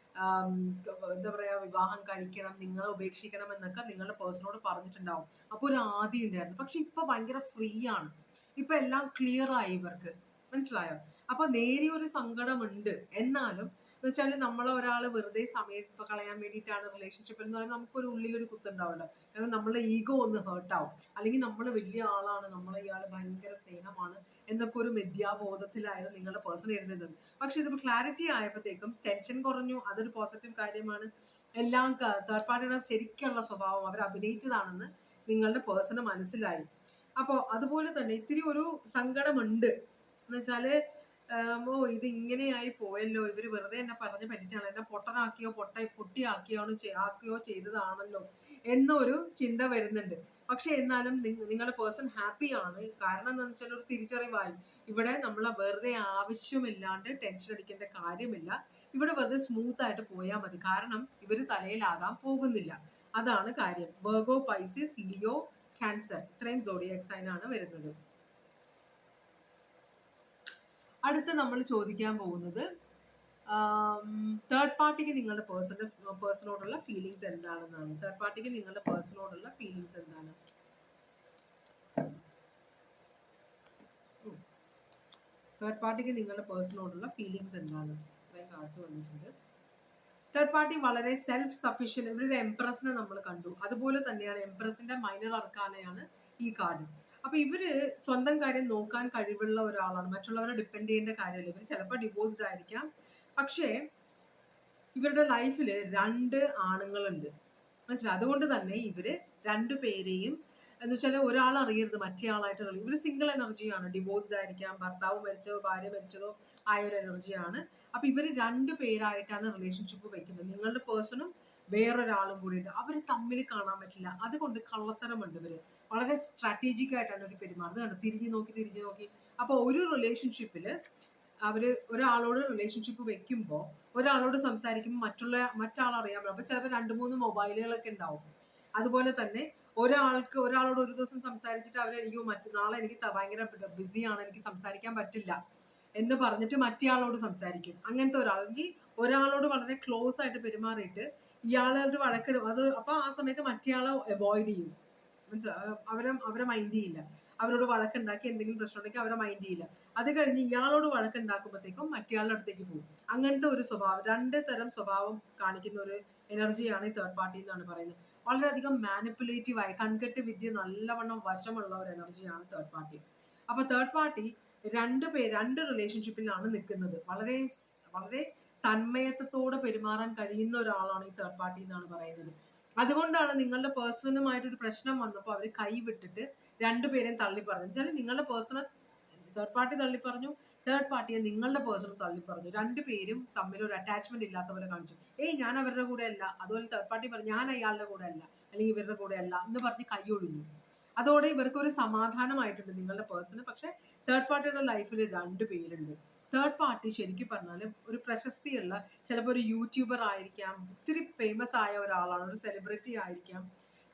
എന്താ പറയാ വിവാഹം കഴിക്കണം നിങ്ങളെ ഉപേക്ഷിക്കണം എന്നൊക്കെ നിങ്ങളുടെ പേഴ്സണോട് പറഞ്ഞിട്ടുണ്ടാവും. അപ്പൊ ഒരു ആദ്യം ഉണ്ടായിരുന്നു. പക്ഷെ ഇപ്പൊ ഭയങ്കര ഫ്രീ ആണ്. ഇപ്പൊ എല്ലാം ക്ലിയർ ആയി ഇവർക്ക്. മനസ്സിലായോ? അപ്പൊ നേരിയ ഒരു സങ്കടമുണ്ട്. എന്നാലും എന്ന് വെച്ചാൽ നമ്മളെ ഒരാൾ വെറുതെ സമയം കളയാൻ വേണ്ടിയിട്ടാണ് റിലേഷൻഷിപ്പിൽ എന്ന് പറയുമ്പോൾ നമുക്കൊരു ഉള്ളിലൊരു കുത്തുണ്ടാവുമല്ലോ കാരണം നമ്മളെ ഈഗോ ഒന്ന് ഹേർട്ടാവും അല്ലെങ്കിൽ നമ്മൾ വലിയ ആളാണ്. നമ്മളെ ഇയാൾ ഭയങ്കര സ്നേഹമാണ് എന്നൊക്കെ ഒരു മിഥ്യാബോധത്തിലായിരുന്നു നിങ്ങളുടെ പേഴ്സൺ എഴുതുന്നത്. പക്ഷെ ഇതിപ്പോൾ ക്ലാരിറ്റി ആയപ്പോഴത്തേക്കും ടെൻഷൻ കുറഞ്ഞു. അതൊരു പോസിറ്റീവ് കാര്യമാണ്. എല്ലാം തേർഡ് പാർട്ടിയുടെ ശരിക്കുള്ള സ്വഭാവം അവർ അഭിനയിച്ചതാണെന്ന് നിങ്ങളുടെ പേഴ്സണ് മനസ്സിലായി. അപ്പോൾ അതുപോലെ തന്നെ ഇത്തിരി ഒരു സങ്കടമുണ്ട്. എന്ന് വെച്ചാൽ ആം, ഓ ഇത് ഇങ്ങനെയായി പോയല്ലോ. ഇവർ വെറുതെ എന്നെ പറഞ്ഞ് പറ്റിച്ചാണ് എന്നെ പൊട്ടനാക്കിയോ പൊട്ട പൊട്ടിയാക്കിയോ ചെ- ആക്കിയോ ചെയ്തതാണല്ലോ എന്നൊരു ചിന്ത വരുന്നുണ്ട്. പക്ഷെ എന്നാലും നിങ്ങ- നിങ്ങളുടെ പേഴ്സൺ ഹാപ്പി ആണ്. കാരണം എന്താണെന്ന് വെച്ചാൽ ഒരു തിരിച്ചറിവായി. ഇവിടെ നമ്മൾ വെറുതെ ആവശ്യമില്ലാണ്ട് ടെൻഷൻ അടിക്കേണ്ട കാര്യമില്ല. ഇവിടെ വെറുതെ സ്മൂത്ത് ആയിട്ട് പോയാൽ മതി. കാരണം ഇവർ തലയിലാകാൻ പോകുന്നില്ല. അതാണ് കാര്യം. ബർഗോ പൈസിസ് ലിയോ ക്യാൻസർ ഇത്രയും സോഡിയക് ആണ് വരുന്നത്. അടുത്ത് നമ്മൾ ചോദിക്കാൻ പോകുന്നത് തേർഡ് പാർട്ടിക്ക് നിങ്ങളുടെ പേഴ്സണൽ പേഴ്സണോടുള്ള ഫീലിങ്സ് എന്താണെന്നാണ്. തേർഡ് പാർട്ടിക്ക് നിങ്ങളുടെ പേഴ്സണോടുള്ള ഫീലിങ്സ് എന്താണ്? തേർഡ് പാർട്ടിക്ക് നിങ്ങളുടെ പേഴ്സണോടുള്ള ഫീലിങ്സ് എന്താണ്? ഇത്രയും കാണിച്ചു വന്നിട്ടുണ്ട്. തേർഡ് പാർട്ടി വളരെ സെൽഫ് സഫീഷ്യൻ ഇവരുടെ എംപ്രസിനെ നമ്മൾ കണ്ടു. അതുപോലെ തന്നെയാണ് എംപ്രസിന്റെ മൈനർ അർക്കാനയാണ് ഈ കാർഡ് അപ്പൊ ഇവർ സ്വന്തം കാര്യം നോക്കാൻ കഴിവുള്ള ഒരാളാണ്. മറ്റുള്ളവരെ ഡിപ്പെൻഡ് ചെയ്യേണ്ട കാര്യമില്ല. ഇവർ ചിലപ്പോൾ ഡിവോഴ്സ്ഡ് ആയിരിക്കാം. പക്ഷേ ഇവരുടെ ലൈഫിൽ രണ്ട് ആണുങ്ങളുണ്ട്. മനസ്സിലായി? അതുകൊണ്ട് തന്നെ ഇവർ രണ്ടു പേരെയും എന്ന് വെച്ചാൽ ഒരാൾ അറിയരുത് മറ്റേ ആളായിട്ട് ഇവർ സിംഗിൾ എനർജിയാണ് ഡിവോഴ്സ്ഡ് ആയിരിക്കാം ഭർത്താവ് മരിച്ചതോ ഭാര്യ മരിച്ചതോ ആയ ഒരു എനർജിയാണ് അപ്പൊ ഇവർ രണ്ട് പേരായിട്ടാണ് റിലേഷൻഷിപ്പ് വെക്കുന്നത്. നിങ്ങളുടെ പേഴ്സണും വേറൊരാളും കൂടിയിട്ട് അവർ തമ്മിൽ കാണാൻ പറ്റില്ല. അതുകൊണ്ട് കള്ളത്തരമുണ്ട് ഇവർ. വളരെ സ്ട്രാറ്റജിക് ആയിട്ടാണ് ഒരു പെരുമാറുന്നത്. കണ്ടോ? തിരിഞ്ഞു നോക്കി തിരിഞ്ഞു നോക്കി. അപ്പൊ ഒരു റിലേഷൻഷിപ്പിൽ അവർ ഒരാളോട് റിലേഷൻഷിപ്പ് വെക്കുമ്പോൾ ഒരാളോട് സംസാരിക്കുമ്പോൾ മറ്റുള്ള മറ്റാൾ അറിയാൻ പറ്റും. അപ്പൊ ചിലപ്പോൾ രണ്ട് മൂന്ന് മൊബൈലുകളൊക്കെ ഉണ്ടാവും. അതുപോലെ തന്നെ ഒരാൾക്ക് ഒരാളോട് ഒരു ദിവസം സംസാരിച്ചിട്ട് അവർ അയ്യോ മറ്റന്നാളെ നാളെ എനിക്ക് ഭയങ്കര ബിസിയാണ് എനിക്ക് സംസാരിക്കാൻ പറ്റില്ല എന്ന് പറഞ്ഞിട്ട് മറ്റേയാളോട് സംസാരിക്കും. അങ്ങനത്തെ ഒരാൾ. ഒരാളോട് വളരെ ക്ലോസ് ആയിട്ട് പെരുമാറിയിട്ട് ഇയാളോട് വഴക്കിടും. അത് അപ്പൊ ആ സമയത്ത് മറ്റേയാളെ അവോയ്ഡ് ചെയ്യും. അവരെ അവരെ മൈൻഡ് ചെയ്യില്ല. അവരോട് വഴക്കുണ്ടാക്കി എന്തെങ്കിലും പ്രശ്നം ഉണ്ടെങ്കിൽ അവരെ മൈൻഡ് ചെയ്യില്ല. അത് കഴിഞ്ഞ് ഇയാളോട് വഴക്കുണ്ടാക്കുമ്പോഴത്തേക്കും മറ്റേയാളുടെ അടുത്തേക്ക് പോകും. അങ്ങനത്തെ ഒരു സ്വഭാവം രണ്ട് തരം സ്വഭാവം കാണിക്കുന്ന ഒരു എനർജിയാണ് ഈ തേർഡ് പാർട്ടി എന്നാണ് പറയുന്നത്. വളരെയധികം മാനിപ്പുലേറ്റീവ് ആയി കൺകെട്ട് വിദ്യ നല്ലവണ്ണം വശമുള്ള ഒരു എനർജിയാണ് തേർഡ് പാർട്ടി അപ്പൊ തേർഡ് പാർട്ടി രണ്ട് പേര് രണ്ട് റിലേഷൻഷിപ്പിലാണ് നിൽക്കുന്നത്. വളരെ വളരെ തന്മയത്വത്തോടെ പെരുമാറാൻ കഴിയുന്ന ഒരാളാണ് ഈ തേർഡ് പാർട്ടി എന്നാണ് പറയുന്നത്. അതുകൊണ്ടാണ് നിങ്ങളുടെ പേഴ്സണുമായിട്ട് ഒരു പ്രശ്നം വന്നപ്പോൾ അവർ കൈവിട്ടിട്ട് രണ്ടുപേരെയും തള്ളി പറഞ്ഞു. വെച്ചാൽ നിങ്ങളുടെ പേഴ്സണെ തേർഡ് പാർട്ടി തള്ളി പറഞ്ഞു തേർഡ് പാർട്ടിയെ നിങ്ങളുടെ പേഴ്സണൽ തള്ളി പറഞ്ഞു. രണ്ടുപേരും തമ്മിൽ ഒരു അറ്റാച്ച്മെന്റ് ഇല്ലാത്ത പോലെ കാണിച്ചു. ഏയ് ഞാൻ അവരുടെ കൂടെ അല്ല. അതുപോലെ തേർഡ് പാർട്ടി പറഞ്ഞു ഞാൻ അയാളുടെ കൂടെ അല്ല. അല്ലെങ്കിൽ ഇവരുടെ കൂടെ അല്ല. എന്ന് പറഞ്ഞ് കൈയൊഴിഞ്ഞു അതോടെ ഇവർക്ക് ഒരു സമാധാനമായിട്ടുണ്ട് നിങ്ങളുടെ പേഴ്സണ് പക്ഷെ തേർഡ് പാർട്ടിയുടെ ലൈഫിൽ രണ്ട് പേരുണ്ട്. തേർഡ് പാർട്ടി ശരിക്കും പറഞ്ഞാൽ ഒരു പ്രശസ്തിയുള്ള ചിലപ്പോൾ ഒരു യൂട്യൂബർ ആയിരിക്കാം ഒത്തിരി ഫേമസ് ആയ ഒരാളാണ് ഒരു സെലിബ്രിറ്റി ആയിരിക്കാം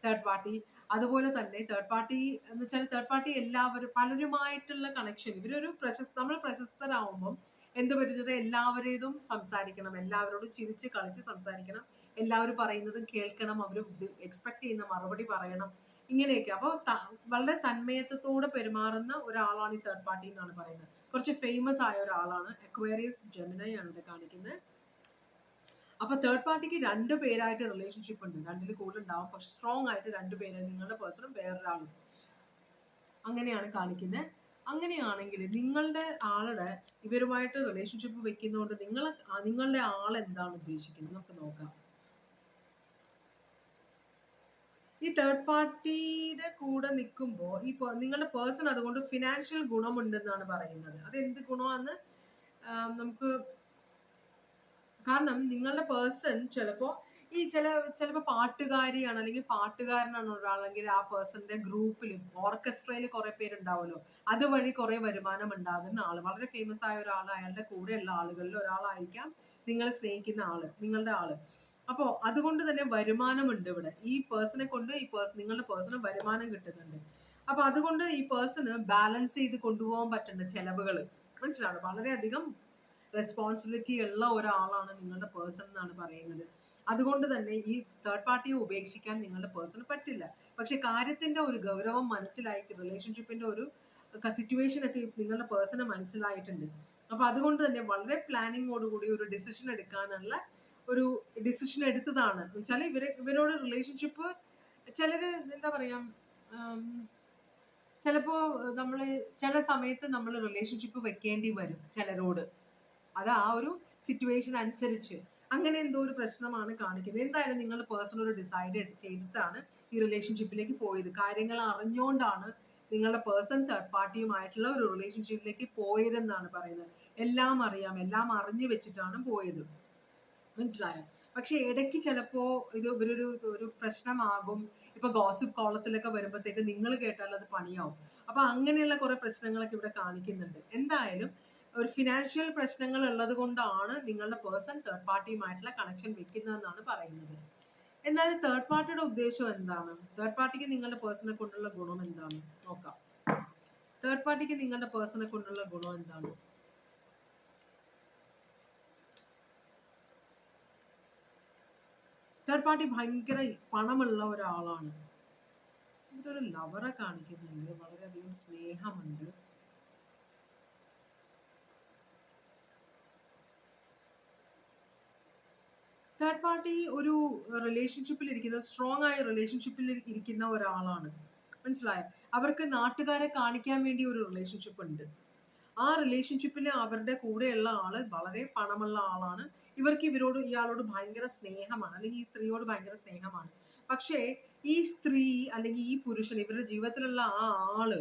തേർഡ് പാർട്ടി അതുപോലെ തന്നെ തേർഡ് പാർട്ടി എന്ന് വെച്ചാൽ തേർഡ് പാർട്ടി എല്ലാവരും പലരുമായിട്ടുള്ള കണക്ഷൻ ഇവരൊരു പ്രശസ്ത നമ്മൾ പ്രശസ്തരാകുമ്പം എന്ത് പറ്റുന്നത്? എല്ലാവരോടും സംസാരിക്കണം. എല്ലാവരോടും ചിരിച്ച് കളിച്ച് സംസാരിക്കണം. എല്ലാവരും പറയുന്നതും കേൾക്കണം. അവർ എക്സ്പെക്ട് ചെയ്യുന്ന മറുപടി പറയണം. ഇങ്ങനെയൊക്കെ. അപ്പോൾ വളരെ തന്മയത്വത്തോടെ പെരുമാറുന്ന ഒരാളാണ് ഈ തേർഡ് പാർട്ടി എന്നാണ് പറയുന്നത്. കുറച്ച് ഫേമസ് ആയ ഒരാളാണ് അക്വേറിയസ് ജെമിനൈ ആണ് ഇവിടെ കാണിക്കുന്നത് അപ്പൊ തേർഡ് പാർട്ടിക്ക് രണ്ട് പേരായിട്ട് റിലേഷൻഷിപ്പ് ഉണ്ട്. രണ്ടിൽ കൂടുതൽ ഉണ്ടാവും പക്ഷെ സ്ട്രോങ് ആയിട്ട് രണ്ട് പേര് നിങ്ങളുടെ പേഴ്സണും വേറൊരാളും. അങ്ങനെയാണ് കാണിക്കുന്നത് അങ്ങനെയാണെങ്കിൽ നിങ്ങളുടെ ആളുടെ ഇവരുമായിട്ട് റിലേഷൻഷിപ്പ് വെക്കുന്നതുകൊണ്ട് നിങ്ങൾ നിങ്ങളുടെ ആൾ എന്താണ് ഉദ്ദേശിക്കുന്നത്? നമുക്ക് നോക്കാം. ഈ തേർഡ് പാർട്ടിയുടെ കൂടെ നിൽക്കുമ്പോൾ ഈ നിങ്ങളുടെ പേഴ്സൺ അതുകൊണ്ട് ഫിനാൻഷ്യൽ ഗുണമുണ്ടെന്നാണ് പറയുന്നത്. അത് എന്ത് ഗുണമാണെന്ന് നമുക്ക് കാരണം നിങ്ങളുടെ പേഴ്സൺ ചിലപ്പോൾ ഈ ചില ചിലപ്പോൾ പാട്ടുകാരിയാണ് അല്ലെങ്കിൽ പാട്ടുകാരനാണ് ഒരാളെങ്കിൽ ആ പേഴ്സന്റെ ഗ്രൂപ്പിലും ഓർക്കസ്ട്രയിൽ കുറെ പേരുണ്ടാവുമല്ലോ. അതുവഴി കുറെ വരുമാനം ഉണ്ടാകുന്ന ആൾ വളരെ ഫേമസ് ആയ ഒരാൾ അയാളുടെ കൂടെയുള്ള ആളുകളിൽ ഒരാളായിരിക്കാം നിങ്ങൾ സ്നേഹിക്കുന്ന ആൾ നിങ്ങളുടെ ആൾ. അപ്പോൾ അതുകൊണ്ട് തന്നെ വരുമാനമുണ്ട് ഇവിടെ. ഈ പേഴ്സണെ കൊണ്ട് ഈ നിങ്ങളുടെ പേഴ്സണ് വരുമാനം കിട്ടുന്നുണ്ട്. അപ്പൊ അതുകൊണ്ട് ഈ പേഴ്സണ് ബാലൻസ് ചെയ്ത് കൊണ്ടുപോകാൻ പറ്റുന്ന ചെലവുകൾ മനസ്സിലാണ് വളരെയധികം റെസ്പോൺസിബിലിറ്റി ഉള്ള ഒരാളാണ് നിങ്ങളുടെ പേഴ്സൺ എന്നാണ് പറയുന്നത്. അതുകൊണ്ട് തന്നെ ഈ തേർഡ് പാർട്ടിയെ ഉപേക്ഷിക്കാൻ നിങ്ങളുടെ പേഴ്സണ് പറ്റില്ല. പക്ഷെ കാര്യത്തിന്റെ ഒരു ഗൗരവം മനസ്സിലായി റിലേഷൻഷിപ്പിന്റെ ഒരു സിറ്റുവേഷൻ ഒക്കെ നിങ്ങളുടെ പേഴ്സണ് മനസ്സിലായിട്ടുണ്ട്. അപ്പൊ അതുകൊണ്ട് തന്നെ വളരെ പ്ലാനിങ്ങോടുകൂടി ഒരു ഡിസിഷൻ എടുക്കാനുള്ള ഒരു ഡിസിഷൻ എടുത്തതാണ്. വെച്ചാൽ ഇവർ ഇവരോട് റിലേഷൻഷിപ്പ് ചിലര് എന്താ പറയാ ചിലപ്പോ നമ്മൾ ചില സമയത്ത് നമ്മൾ റിലേഷൻഷിപ്പ് വെക്കേണ്ടി വരും ചിലരോട്. അത് ആ ഒരു സിറ്റുവേഷൻ അനുസരിച്ച്. അങ്ങനെ എന്തോ ഒരു പ്രശ്നമാണ് കാണിക്കുന്നത്. എന്തായാലും നിങ്ങൾ പേഴ്സണൽ ഒരു ഡിസൈഡ് ചെയ്തിട്ടാണ് ഈ റിലേഷൻഷിപ്പിലേക്ക് പോയത്. കാര്യങ്ങൾ അറിഞ്ഞുകൊണ്ടാണ് നിങ്ങളുടെ പേഴ്സൺ തേർഡ് പാർട്ടിയുമായിട്ടുള്ള ഒരു റിലേഷൻഷിപ്പിലേക്ക് പോയതെന്നാണ് പറയുന്നത്. എല്ലാം അറിയാം എല്ലാം അറിഞ്ഞു വെച്ചിട്ടാണ് പോയത്. മനസ്സിലായോ? പക്ഷെ ഇടയ്ക്ക് ചിലപ്പോ ഇത് ഇവരൊരു ഒരു പ്രശ്നമാകും. ഇപ്പൊ ഗോസിപ്പ് കോളത്തിലൊക്കെ വരുമ്പോഴത്തേക്ക് നിങ്ങൾ കേട്ടാൽ അത് പണിയാവും. അപ്പൊ അങ്ങനെയുള്ള കുറെ പ്രശ്നങ്ങളൊക്കെ ഇവിടെ കാണിക്കുന്നുണ്ട്. എന്തായാലും ഒരു ഫിനാൻഷ്യൽ പ്രശ്നങ്ങൾ ഉള്ളത് കൊണ്ടാണ് നിങ്ങളുടെ പേഴ്സൺ തേർഡ് പാർട്ടിയുമായിട്ടുള്ള കണക്ഷൻ വെക്കുന്നതെന്നാണ് പറയുന്നത്. എന്നാൽ തേർഡ് പാർട്ടിയുടെ ഉദ്ദേശം എന്താണ്? തേർഡ് പാർട്ടിക്ക് നിങ്ങളുടെ പേഴ്സണെ കൊണ്ടുള്ള ഗുണം എന്താണ്? നോക്കാം. തേർഡ് പാർട്ടിക്ക് നിങ്ങളുടെ പേഴ്സണെ കൊണ്ടുള്ള ഗുണം എന്താണ്? തേർഡ് പാർട്ടി ഭയങ്കര പണമുള്ള ഒരാളാണ്. ഇവരൊരു ലവറെ കാണിക്കുന്നുണ്ട്. വളരെയധികം സ്നേഹമുണ്ട്. തേർഡ് പാർട്ടി ഒരു റിലേഷൻഷിപ്പിൽ ഇരിക്കുന്ന സ്ട്രോങ് ആയ റിലേഷൻഷിപ്പിൽ ഇരിക്കുന്ന ഒരാളാണ്. മനസ്സിലായോ? അവർക്ക് നാട്ടുകാരെ കാണിക്കാൻ വേണ്ടി ഒരു റിലേഷൻഷിപ്പ് ഉണ്ട്. ആ റിലേഷൻഷിപ്പിൽ അവരുടെ കൂടെയുള്ള ആൾ വളരെ പണമുള്ള ആളാണ്. ഇവർക്ക് ഇവരോട് ഇയാളോട് ഭയങ്കര സ്നേഹമാണ്. അല്ലെങ്കിൽ ഈ സ്ത്രീയോട് ഭയങ്കര സ്നേഹമാണ്. പക്ഷേ ഈ സ്ത്രീ അല്ലെങ്കിൽ ഈ പുരുഷൻ ഇവരുടെ ജീവിതത്തിലുള്ള ആ ആൾ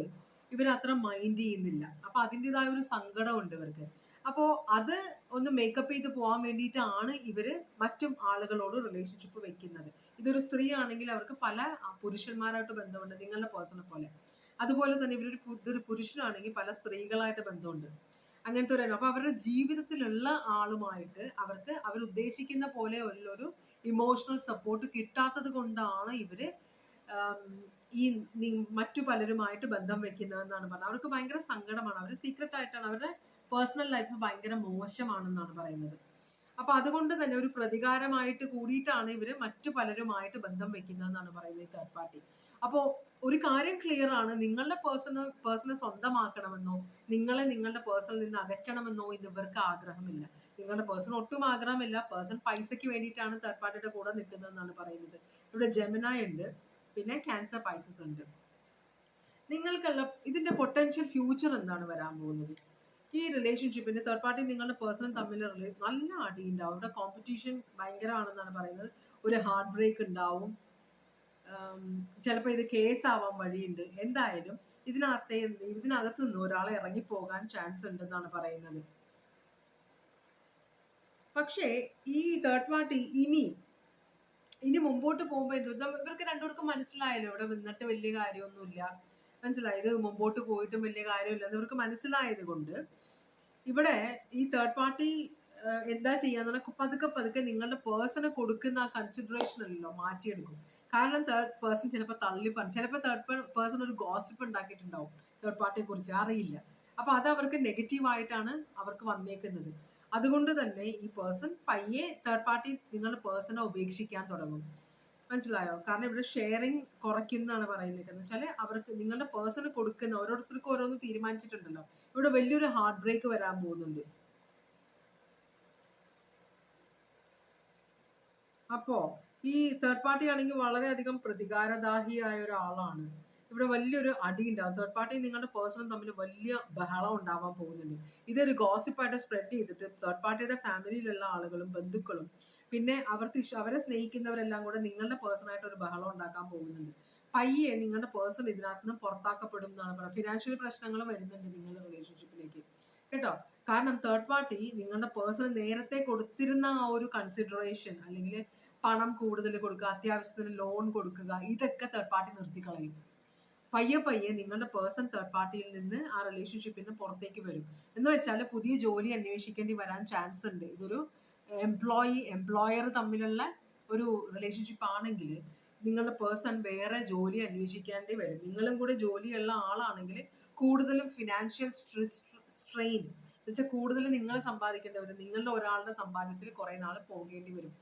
ഇവരത്ര മൈൻഡ് ചെയ്യുന്നില്ല. അപ്പൊ അതിന്റെതായ ഒരു സങ്കടമുണ്ട് ഇവർക്ക്. അപ്പോ അത് ഒന്ന് മേക്കപ്പ് ചെയ്ത് പോകാൻ വേണ്ടിയിട്ടാണ് ഇവർ മറ്റും ആളുകളോട് റിലേഷൻഷിപ്പ് വെക്കുന്നത്. ഇതൊരു സ്ത്രീ ആണെങ്കിൽ അവർക്ക് പല പുരുഷന്മാരായിട്ട് ബന്ധമുണ്ട്. നിങ്ങളുടെ പേഴ്സണെ പോലെ. അതുപോലെ തന്നെ ഇവരൊരു ഇതൊരു പുരുഷനാണെങ്കിൽ പല സ്ത്രീകളായിട്ട് ബന്ധമുണ്ട്. അങ്ങനത്തെ ഒരു അപ്പൊ അവരുടെ ജീവിതത്തിലുള്ള ആളുമായിട്ട് അവർക്ക് അവർ ഉദ്ദേശിക്കുന്ന പോലെ ഉള്ളൊരു ഇമോഷണൽ സപ്പോർട്ട് കിട്ടാത്തത് കൊണ്ടാണ് ഇവർ ഈ മറ്റു പലരുമായിട്ട് ബന്ധം വെക്കുന്നതെന്നാണ് പറഞ്ഞത്. അവർക്ക് ഭയങ്കര സങ്കടമാണ്. അവർ സീക്രട്ട് ആയിട്ടാണ്. അവരുടെ പേഴ്സണൽ ലൈഫ് ഭയങ്കര മോശമാണെന്നാണ് പറയുന്നത്. അപ്പൊ അതുകൊണ്ട് തന്നെ ഒരു പ്രതികാരമായിട്ട് കൂടിയിട്ടാണ് ഇവർ മറ്റു പലരുമായിട്ട് ബന്ധം വെക്കുന്നതെന്നാണ് പറയുന്നത് തേർഡ് പാർട്ടി അപ്പോ ഒരു കാര്യം ക്ലിയർ ആണ്. നിങ്ങളുടെ പേഴ്സണൽ പേഴ്സണെ സ്വന്തമാക്കണമെന്നോ നിങ്ങളെ നിങ്ങളുടെ പേഴ്സണിൽ നിന്ന് അകറ്റണമെന്നോ ഇവർക്ക് ആഗ്രഹമില്ല. നിങ്ങളുടെ പേഴ്സൺ ഒട്ടും ആഗ്രഹമില്ല. പേഴ്സൺ പൈസയ്ക്ക് വേണ്ടിയിട്ടാണ് തേർഡ് പാർട്ടിയുടെ കൂടെ നിൽക്കുന്നതെന്നാണ് പറയുന്നത്. ഇവിടെ ജെമിനായ ഉണ്ട്. പിന്നെ ക്യാൻസർ പൈസസ് ഉണ്ട്. നിങ്ങൾക്കുള്ള ഇതിന്റെ പൊട്ടൻഷ്യൽ ഫ്യൂച്ചർ എന്താണ് വരാൻ പോകുന്നത്? ഈ റിലേഷൻഷിപ്പിന്റെ തേർഡ് പാർട്ടി നിങ്ങളുടെ പേഴ്സണൽ തമ്മിൽ നല്ല അടി ഉണ്ടാവും. ഇവിടെ കോമ്പറ്റീഷൻ ഭയങ്കരമാണെന്നാണ് പറയുന്നത്. ഒരു ഹാർട്ട് ബ്രേക്ക് ഉണ്ടാവും. ചിലപ്പോൾ ഇത് കേസ് ആവാൻ വഴിയുണ്ട്. എന്തായാലും ഇതിനകത്തെ ഇതിനകത്തു നിന്ന് ഒരാൾ ഇറങ്ങിപ്പോകാൻ ചാൻസ് ഉണ്ടെന്നാണ് പറയുന്നത്. പക്ഷേ ഈ തേർഡ് പാർട്ടി ഇനി ഇനി മുമ്പോട്ട് പോകുമ്പോൾ നമ്മ- ഇവർക്ക് രണ്ടുപേർക്കും മനസ്സിലായല്ലോ. ഇവിടെ നിന്നിട്ട് വലിയ കാര്യമൊന്നുമില്ല. മനസ്സിലായി? ഇത് മുമ്പോട്ട് പോയിട്ടും വലിയ കാര്യമില്ല ഇവർക്ക് മനസ്സിലായത് കൊണ്ട് ഇവിടെ ഈ തേർഡ് പാർട്ടി എന്താ ചെയ്യാന്ന് പറഞ്ഞാൽ പതുക്കെ പതുക്കെ നിങ്ങളുടെ പേഴ്സണ് കൊടുക്കുന്ന ആ കൺസിഡറേഷൻ അല്ലല്ലോ മാറ്റിയെടുക്കും. കാരണം തേർഡ് പേഴ്സൺ ചിലപ്പോൾ തള്ളി പറഞ്ഞു ചിലപ്പോൾ തേർഡ് പേഴ്സൺ ഒരു ഗോസിപ്പ് ഉണ്ടാക്കിയിട്ടുണ്ടാവും തേർഡ് പാർട്ടിയെ കുറിച്ച് അറിയില്ല. അപ്പൊ അത് അവർക്ക് നെഗറ്റീവായിട്ടാണ് അവർക്ക് വന്നേക്കുന്നത്. അതുകൊണ്ട് തന്നെ ഈ പേഴ്സൺ പയ്യെ തേർഡ് പാർട്ടി നിങ്ങളുടെ പേഴ്സണെ ഉപേക്ഷിക്കാൻ തുടങ്ങും. മനസ്സിലായോ? കാരണം ഇവിടെ ഷെയറിങ് കുറയ്ക്കുന്നതാണ് പറയുന്നത് എന്ന് അവർക്ക് നിങ്ങളുടെ പേഴ്സണ് കൊടുക്കുന്ന ഓരോരുത്തർക്കും ഓരോന്ന് തീരുമാനിച്ചിട്ടുണ്ടല്ലോ. ഇവിടെ വലിയൊരു ഹാർട്ട് ബ്രേക്ക് വരാൻ പോകുന്നുണ്ട്. അപ്പോ ഈ തേർഡ് പാർട്ടി ആണെങ്കിൽ വളരെയധികം പ്രതികാരദാഹിയായ ഒരാളാണ്. ഇവിടെ വലിയൊരു അടി ഉണ്ടാവും തേർഡ് പാർട്ടി നിങ്ങളുടെ പേഴ്സണും തമ്മിൽ വലിയ ബഹളം ഉണ്ടാവാൻ പോകുന്നുണ്ട്. ഇതൊരു ഗോസിപ്പായിട്ട് സ്പ്രെഡ് ചെയ്തിട്ട് തേർഡ് പാർട്ടിയുടെ ഫാമിലിയിലുള്ള ആളുകളും ബന്ധുക്കളും പിന്നെ അവർക്ക് അവരെ സ്നേഹിക്കുന്നവരെല്ലാം കൂടെ നിങ്ങളുടെ പേഴ്സണായിട്ട് ഒരു ബഹളം ഉണ്ടാക്കാൻ പോകുന്നുണ്ട്. പയ്യെ നിങ്ങളുടെ പേഴ്സൺ ഇതിനകത്ത് നിന്ന് പുറത്താക്കപ്പെടും എന്നാണ് പറയുന്നത്. ഫിനാൻഷ്യൽ പ്രശ്നങ്ങൾ വരുന്നുണ്ട് നിങ്ങളുടെ റിലേഷൻഷിപ്പിലേക്ക് കേട്ടോ? കാരണം തേർഡ് പാർട്ടി നിങ്ങളുടെ പേഴ്സൺ നേരത്തെ കൊടുത്തിരുന്ന ആ ഒരു കൺസിഡറേഷൻ അല്ലെങ്കിൽ പണം കൂടുതൽ കൊടുക്കുക അത്യാവശ്യത്തിന് ലോൺ കൊടുക്കുക ഇതൊക്കെ തേർഡ് പാർട്ടി നിർത്തിക്കളയും പയ്യെ പയ്യെ നിങ്ങളുടെ പേഴ്സൺ തേർഡ് പാർട്ടിയിൽ നിന്ന് ആ റിലേഷൻഷിപ്പിൽ നിന്ന് പുറത്തേക്ക് വരും. എന്ന് വെച്ചാൽ പുതിയ ജോലി അന്വേഷിക്കേണ്ടി വരാൻ ചാൻസ് ഉണ്ട്. ഇതൊരു എംപ്ലോയി എംപ്ലോയർ തമ്മിലുള്ള ഒരു റിലേഷൻഷിപ്പ് ആണെങ്കിൽ നിങ്ങളുടെ പേഴ്സൺ വേറെ ജോലി അന്വേഷിക്കേണ്ടി വരും. നിങ്ങളും കൂടെ ജോലിയുള്ള ആളാണെങ്കിൽ കൂടുതലും ഫിനാൻഷ്യൽ സ്ട്രെയിൻ എന്ന് വെച്ചാൽ കൂടുതൽ നിങ്ങൾ സമ്പാദിക്കേണ്ടി വരും. നിങ്ങളുടെ ഒരാളുടെ സമ്പാദ്യത്തിൽ കുറേ നാൾ പോകേണ്ടി വരും.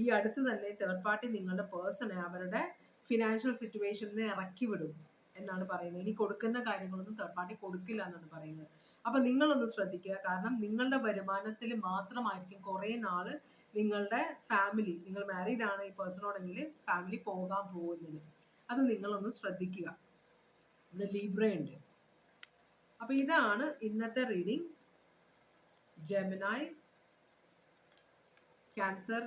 ഈ അടുത്ത് തന്നെ തേർഡ് പാർട്ടി നിങ്ങളുടെ പേഴ്സണെ അവരുടെ ഫിനാൻഷ്യൽ സിറ്റുവേഷനിൽ ഇറക്കി വിടും എന്നാണ് പറയുന്നത്. ഇനി കൊടുക്കുന്ന കാര്യങ്ങളൊന്നും തേർഡ് പാർട്ടി കൊടുക്കില്ല എന്നാണ് പറയുന്നത്. അപ്പൊ നിങ്ങളൊന്ന് ശ്രദ്ധിക്കുക. കാരണം നിങ്ങളുടെ വരുമാനത്തിൽ മാത്രമായിരിക്കും കുറെ നാൾ നിങ്ങളുടെ ഫാമിലി നിങ്ങൾ മാരീഡ് ആണ് ഈ പേഴ്സണോടെങ്കിൽ ഫാമിലി പോകാൻ പോകുന്നത്. അത് നിങ്ങളൊന്ന് ശ്രദ്ധിക്കുക. ഇവിടെ ലീബ്ര ഉണ്ട്. അപ്പൊ ഇതാണ് ഇന്നത്തെ reading Gemini Cancer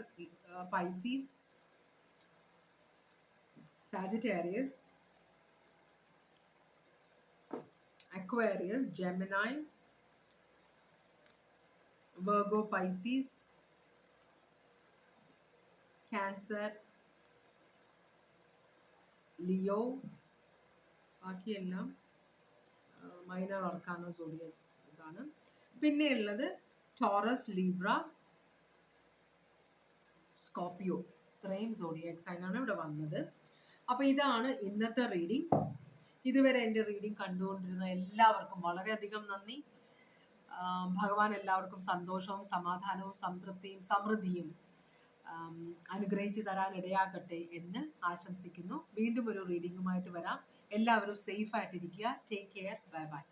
Pisces Sagittarius Aquarius, Gemini, Virgo, Pisces, Cancer, Leo ബാക്കിയെല്ലാം മൈനർ ഓർക്കാനോ സോഡിയക്സ് ഇതാണ്. പിന്നെയുള്ളത് ടോറസ് ലീബ്ര സ്കോപ്പിയോ ഇത്രയും സോഡിയാക് സൈനാണ് ഇവിടെ വന്നത്. അപ്പൊ ഇതാണ് ഇന്നത്തെ റീഡിംഗ് ഇതുവരെ എന്റെ റീഡിംഗ് കണ്ടുകൊണ്ടിരുന്ന എല്ലാവർക്കും വളരെയധികം നന്ദി. ഭഗവാൻ എല്ലാവർക്കും സന്തോഷവും സമാധാനവും സംതൃപ്തിയും സമൃദ്ധിയും അനുഗ്രഹിച്ചു തരാൻ ഇടയാകട്ടെ എന്ന് ആശംസിക്കുന്നു. വീണ്ടും ഒരു റീഡിങ്ങുമായിട്ട് വരാം. എല്ലാവരും സേഫ് ആയിട്ടിരിക്കുക. Take care bye bye